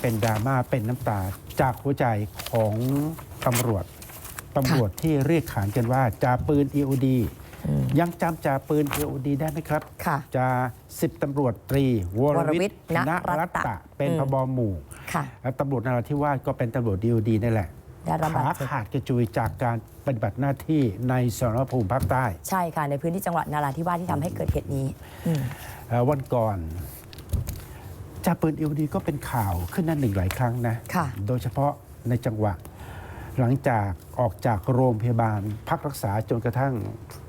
เป็นดราม่าเป็นน้ำตาจากหัวใจของตำรวจตำรวจที่เรียกขานกันว่าจ่าปืน EOD อืมยังจำจ่าปืน EOD ได้ไหมครับค่ะจ่าสิบตำรวจตรี วรวรวิวิททย์ย์ณณรัรัตตตะตะ เป็นอืมพบหมู่ค่ะและตำรวจนราธิวาสก็เป็นตำรวจ EOD นี่แหละได้รับบาดขาเจ็บขาดกระจุยจากการปฏิบัติหน้าที่ในสรภูมิภาคใต้ ใช่ค่ะ ในพื้นที่จังหวัดนาราธิวาสที่ทำให้เกิดเหตุนี้อืมเอ่อวันก่อน จ่าปืน EOD ก็เป็นข่าวขึ้นหนั่นหนึ่งหลายครั้งนะ ค่ะ โดยเฉพาะในจังหวะ หลังจากออกจากโรงพยาบาล พักรักษาจนกระทั่ง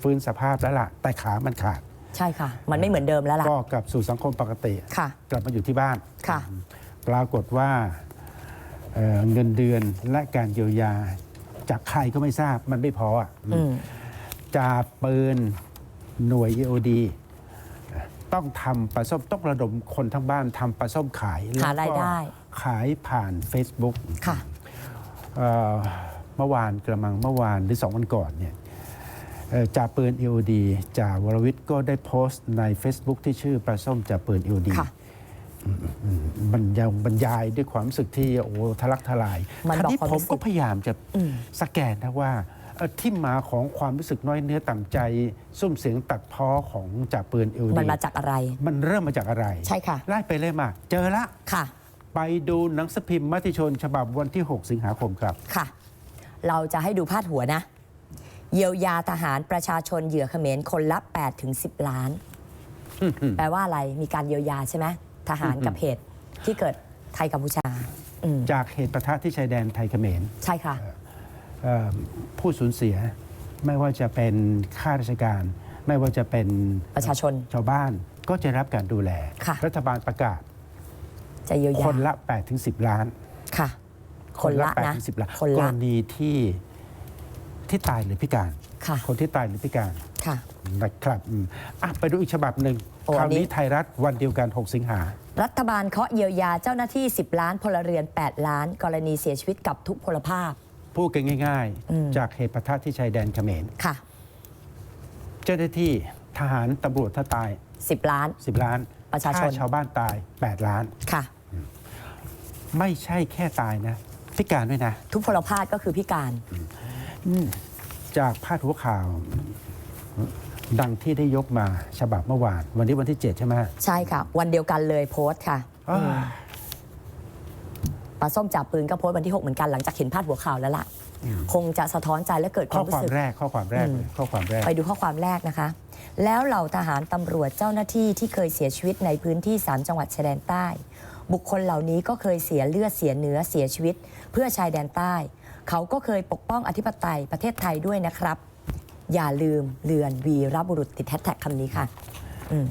ฟื้นสภาพแล้วล่ะ แต่ขามันขาด ใช่ค่ะ มันไม่เหมือนเดิมแล้วล่ะ ก็กลับสู่สังคมปกติ ค่ะ กลับมาอยู่ที่บ้าน ค่ะ ปรากฏว่าเอ่อเงินเดือนและการเยียวยา จากใครก็ไม่ทราบมันไม่พออะอืม จ่าปืนหน่วย EOD ต้องทำปลาส้มต้องระดมคนทั้งบ้านทำปลาส้มขายหารายได้แล้วก็ขายผ่าน Facebook ค่ะเอ่อเมื่อวานกระมังเมื่อวานหรือสองวันก่อนเนี่ยเอ่อจ่าปืน EOD จ่าวรวิทย์ก็ได้โพสต์ใน Facebook ที่ชื่อปลาส้มจ่าปืน EOD ค่ะบรรยายบรรยายด้วยความรู้สึกที่โอ้ทะลักทลายมันคราวนี้บอกความผมรู้สึกก็พยายามจะอืมสแกนนะว่าเอ่อ ที่มาของความรู้สึกน้อยเนื้อต่ำใจซุ่มเสียงตัดพ้อของจ่าปืน EOD มันมาจากอะไร มันเริ่มมาจากอะไร ใช่ค่ะไล่ไปเลยมา เจอละค่ะ ไปดูหนังสือพิมพ์มติชน ฉบับวันที่ 6 สิงหาคมครับค่ะ เราจะให้ดูพาดหัวนะ เยียวยาทหารประชาชนเหยื่อเขมรคนละ8ถึง10 ล้าน แปลว่าอะไรมีการเยียวยาใช่ไหมทหารกับเหตุที่เกิดไทยกัมพูชาอืมจากเหตุปะทะที่ชายแดนไทยเขมรใช่ค่ะเอ่อ ผู้สูญเสีย ไม่ว่าจะเป็นข้าราชการ ไม่ว่าจะเป็นประชาชนชาวบ้านก็จะรับการดูแลค่ะรัฐบาลประกาศ จะเยียวยาคนละ8ถึง10 ล้านค่ะ คนละนะ8ถึง10ล้านคนกละรณีที่ที่ตายหรือพิการค่ะคนที่ตายหรือพิการค่ะนะครับอืมอะไปดูอีกฉบับหนึ่งโอ้คราวอันนี้นี้ไทยรัฐวันเดียวกัน 6 สิงหา รัฐบาลเคาะเยียวยาเจ้าหน้าที่ 10 ล้านพลเรือน 8 ล้าน กรณีเสียชีวิตกับทุกพลภาพ พูดกันง่ายอืมๆจากเหตุปะทะที่ชายแดนเขมรค่ะ เจ้าหน้าที่ทหารตำรวจถ้าตาย 10 ล้าน 10 ล้านประชาชนถ้ชาวบ้านตาย 8 ล้านค่ะ ไม่ใช่แค่ตายนะ พิการด้วยนะ ทุกพลภาพก็คือพิการจากพาดหัวข่าว ดังที่ได้ยกมาฉบับเมื่อวาน วันนี้วันที่ 7 ใช่ไหมใช่ค่ะ วันเดียวกันเลยโพสต์ค่ะอ้าว ปลาส้มจับปืนก็โพสต์วันที่ 6 เหมือนกันหลังจากเห็นพาดหัวข่าวแล้วล่ะ คงจะสะท้อนใจและเกิดคข้อวามควารู้มสึก แรกข้อความแรกเลยข้อความแรก ไปดูข้อความแรกนะคะ แล้วเหล่าทหารตำรวจเจ้าหน้าที่ที่เคยเสียชีวิตในพื้นที่ 3 จังหวัดชายแดนใต้ บุคคลเหล่านี้ก็เคยเสียเลือดเสียเนื้อเสียชีวิต เพื่อชายแดนใต้ เขาก็เคยปกป้องอธิปไตยประเทศไทยด้วยนะครับ อย่าลืมเลือนวีรบุรุษติดแฮชแท็กคำนี้ค่ะอืม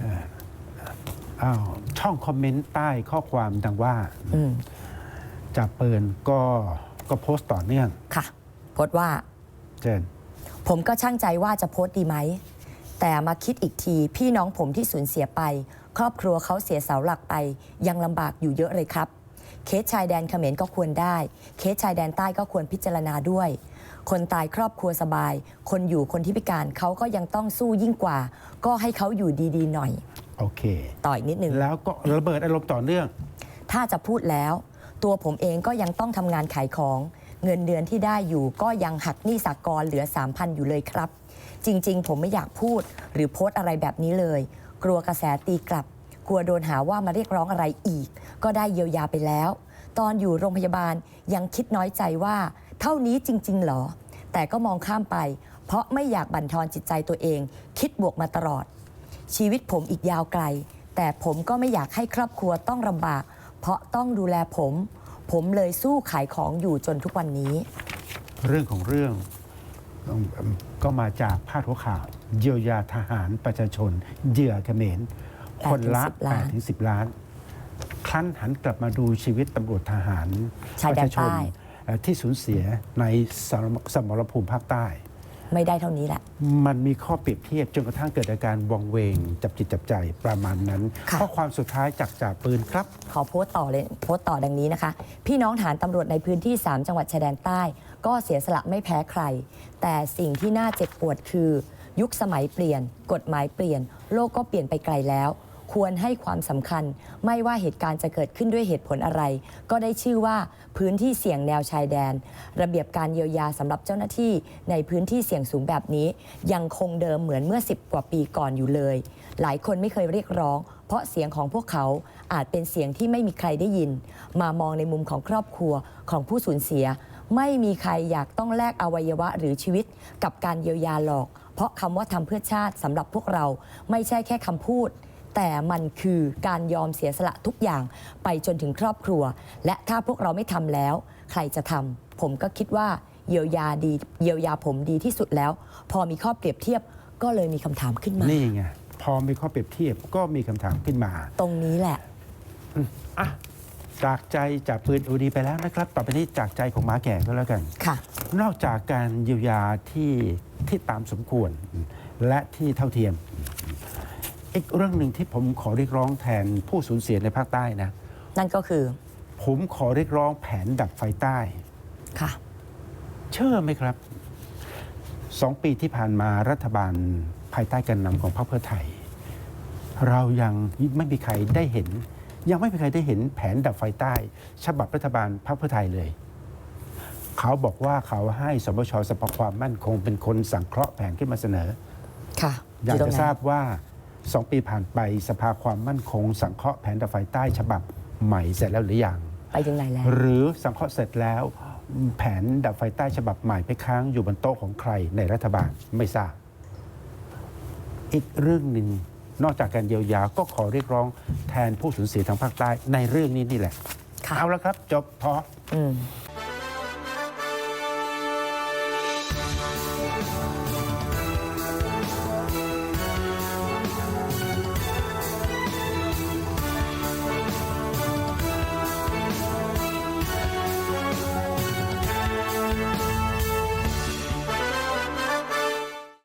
อ้าวช่องคอมเมนต์ใต้ข้อความดังว่า อืม จากปืนก็ก็โพสต์ต่อเนื่องค่ะ โพสต์ว่า เชิญผมก็ช่างใจว่าจะโพสต์ดีไหม แต่มาคิดอีกทีพี่น้องผมที่สูญเสียไป ครอบครัวเขาเสียเสาหลักไป ยังลำบากอยู่เยอะเลยครับ เคสชายแดนเขมรก็ควรได้ เคสชายแดนใต้ก็ควรพิจารณาด้วย คนตายครอบครัวสบาย คนอยู่คนที่พิการเขาก็ยังต้องสู้ยิ่งกว่า ก็ให้เขาอยู่ดีๆ หน่อย โอเค ต่ออีกนิดหนึ่งแล้วก็ระเบิดอารมณ์ต่อเนื่อง ถ้าจะพูดแล้ว ตัวผมเองก็ยังต้องทำงานขายของ เงินเดือนที่ได้อยู่ก็ยังหักหนี้สากลเหลือ 3,000 อยู่เลยครับ จริง ๆ ผมไม่อยากพูดหรือโพสต์อะไรแบบนี้เลย กลัวกระแสตีกลับ กลัวโดนหาว่ามาเรียกร้องอะไรอีก ก็ได้เยียวยาไปแล้ว ตอนอยู่โรงพยาบาลยังคิดน้อยใจว่า เท่านี้จริง ๆ หรอ แต่ก็มองข้ามไป เพราะไม่อยากบั่นทอนจิตใจตัวเอง คิดบวกมาตลอด ชีวิตผมอีกยาวไกล แต่ผมก็ไม่อยากให้ครอบครัวต้องลำบาก เพราะต้องดูแลผม ผมเลยสู้ขายของอยู่จนทุกวันนี้ เรื่องของเรื่องอืมก็มาจากพาดหัวข่าวเยียวยาทหารประชาชนเหยื่อเขมรคนละ8-10ล้าน8ถึง10 ล้าน ครั้นหันกลับมาดูชีวิตตำรวจทหารชายปแดระนชาชนใต้เอ่อที่สูญเสียในสมรสมรภูมิภาคใต้ ไม่ได้เท่านี้แหละ มันมีข้อเปรียบเทียบจนกระทั่งเกิดอาการวังเวง จับจิตจับใจประมาณนั้นค่ะ ข้อความสุดท้ายจากจ่าปืนครับ ขอโพสต์ต่อเลยโพสต์ต่อดังนี้นะคะ พี่น้องฐานตำรวจในพื้นที่ 3 จังหวัดชายแดนใต้ ก็เสียสละไม่แพ้ใคร แต่สิ่งที่น่าเจ็บปวดคือ ยุคสมัยเปลี่ยน กฎหมายเปลี่ยน โลกก็เปลี่ยนไปไกลแล้ว ควรให้ความสำคัญ ไม่ว่าเหตุการณ์จะเกิดขึ้นด้วยเหตุผลอะไร ก็ได้ชื่อว่าพื้นที่เสี่ยงแนวชายแดน ระเบียบการเยียวยาสำหรับเจ้าหน้าที่ในพื้นที่เสี่ยงสูงแบบนี้ ยังคงเดิมเหมือนเมื่อ 10 กว่าปีก่อนอยู่เลย หลายคนไม่เคยเรียกร้อง เพราะเสียงของพวกเขาอาจเป็นเสียงที่ไม่มีใครได้ยิน มามองในมุมของครอบครัวของผู้สูญเสีย ไม่มีใครอยากต้องแลกอวัยวะหรือชีวิต กับการเยียวยาหรอก เพราะคำว่าทำเพื่อชาติสำหรับพวกเราไม่ใช่แค่คำพูด แต่มันคือการยอมเสียสละทุกอย่างไปจนถึงครอบครัว และถ้าพวกเราไม่ทำแล้ว ใครจะทำผมก็คิดว่าเยียวยาดีเยียวยาผมดีที่สุดแล้ว พอมีข้อเปรียบเทียบก็เลยมีคำถามขึ้นมา นี่ไงพอมีข้อเปรียบเทียบก็มีคำถามขึ้นมา ตรงนี้แหละอะจากใจจากปืนอูดีไปแล้วนะครับ ต่อไปนี้จากใจของหมาแก่ก็แล้วกันค่ะ นอกจากการเยียวยาที่ที่ตามสมควร และที่เท่าเทียม อีกเรื่องหนึ่งที่ผมขอเรียกร้องแทนผู้สูญเสียในภาคใต้นะ นั่นก็คือ ผมขอเรียกร้องแผนดับไฟใต้ ค่ะ เชื่อไหมครับสองปีที่ผ่านมารัฐบาลภายใต้การนำของพรรคเพื่อไทย เรายังไม่มีใครได้เห็น ยังไม่มีใครได้เห็นแผนดับไฟใต้ ฉบับรัฐบาลพรรคเพื่อไทยเลย เขาบอกว่าเขาให้สบชสภาความมั่นคงเป็นคนสังเคราะห์แผนขึ้นมาเสนอ ค่ะอยากตรจะงไหนทราบว่า สองปีผ่านไปสภาความมั่นคง สังเคราะห์แผนดับไฟใต้ฉบับใหม่เสร็จแล้วหรือยังไปถึงไหนแล้ว หรือสังเคราะห์เสร็จแล้วแผนดับไฟใต้ฉบับใหม่ไปค้างอยู่บนโต๊ะของใครในรัฐบาลไม่ทราบ อีกเรื่องหนึ่งนอกจากการเยียวยาก็ขอเรียกร้องแทนผู้สูญเสียทางภาคใต้ในเรื่องนี้นี่แหละค่ะเอาละครับ จบพออืม